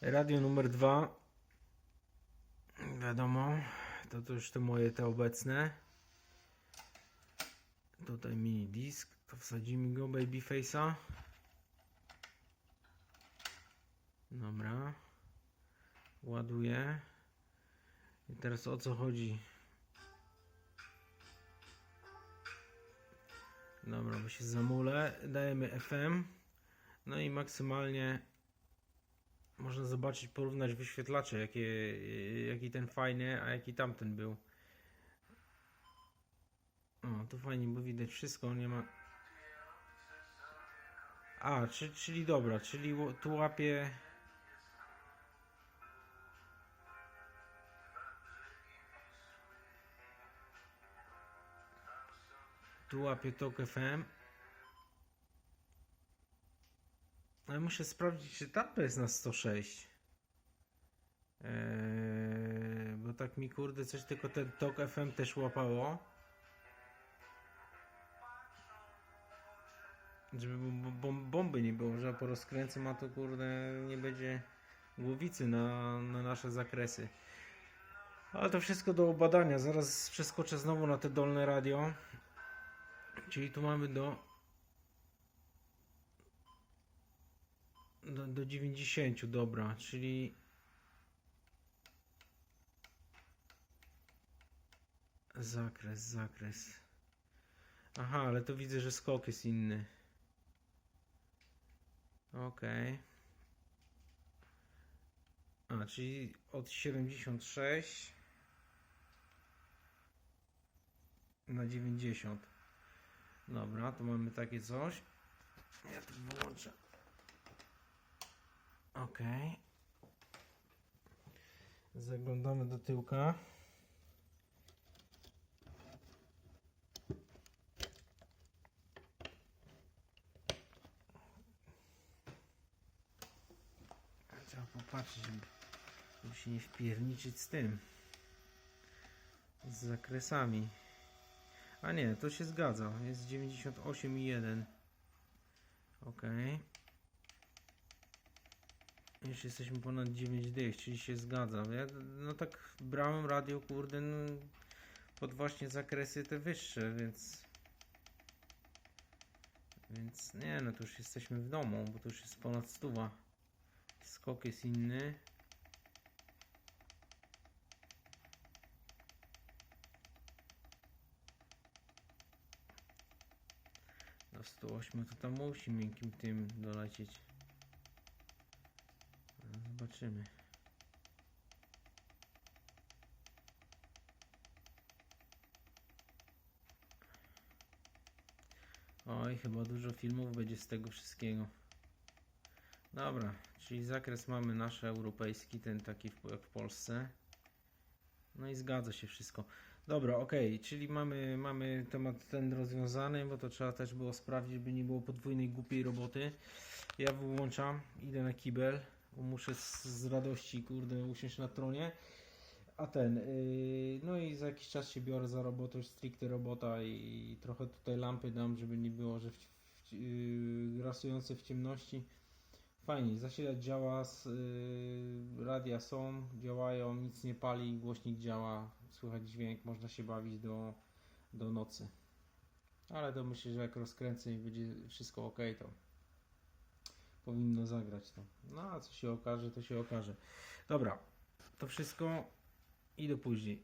Radio numer dwa. Wiadomo, to, to już te moje te obecne. Tutaj mini disk. To wsadzimy go babyface'a. Dobra. Ładuję. I teraz o co chodzi? Dobra, bo się zamulę. Dajemy FM. No i maksymalnie można zobaczyć, porównać wyświetlacze, jakie, jaki ten fajny, a jaki tamten był. O, tu fajnie, bo widać wszystko, nie ma... A, czy, czyli dobra, czyli tu łapie... Tu łapie TOK FM. Ale muszę sprawdzić, czy tamto jest na 106. Eee, bo tak mi kurde coś tylko ten TOK FM też łapało. Żeby bom- bom- bomby nie było, że po rozkręcę ma to kurde nie będzie głowicy na, na nasze zakresy. Ale to wszystko do obadania. Zaraz przeskoczę znowu na te dolne radio. Czyli tu mamy do do, do 90, dobra, czyli zakres, zakres. Aha, ale to widzę, że skok jest inny. Okej. A, czyli od 76 na 90. Dobra, to mamy takie coś. Ja to wyłączę. Ok. Zaglądamy do tyłka. Trzeba popatrzeć, żeby się nie wpierniczyć z tym. Z zakresami. A nie, to się zgadza. Jest 98,1. Ok. Już jesteśmy ponad 9 dych, czyli się zgadza. Ja no tak brałem radio, kurde, no, pod właśnie zakresy te wyższe, więc... Więc nie, no to już jesteśmy w domu, bo to już jest ponad stuwa. Skok jest inny. Do 108 to tam musi miękkim tym dolecieć. Zobaczymy. Oj, chyba dużo filmów będzie z tego wszystkiego. Dobra, czyli zakres mamy nasz europejski, ten taki jak w Polsce. No i zgadza się wszystko. Dobra, ok, czyli mamy, mamy temat ten rozwiązany, bo to trzeba też było sprawdzić, by nie było podwójnej głupiej roboty. Ja wyłączam, idę na kibel, muszę z, z radości, kurde, usiąść na tronie. A ten, yy, no i za jakiś czas się biorę za robotę, już stricte robota i, trochę tutaj lampy dam, żeby nie było, że w, w, yy, grasujące w ciemności. Fajnie, zasilacz działa, s- yy, radia są, działają, nic nie pali, głośnik działa, słychać dźwięk, można się bawić do, do nocy. Ale to myślę, że jak rozkręcę i będzie wszystko ok, to powinno zagrać to. No a co się okaże, to się okaże. Dobra, to wszystko i do później.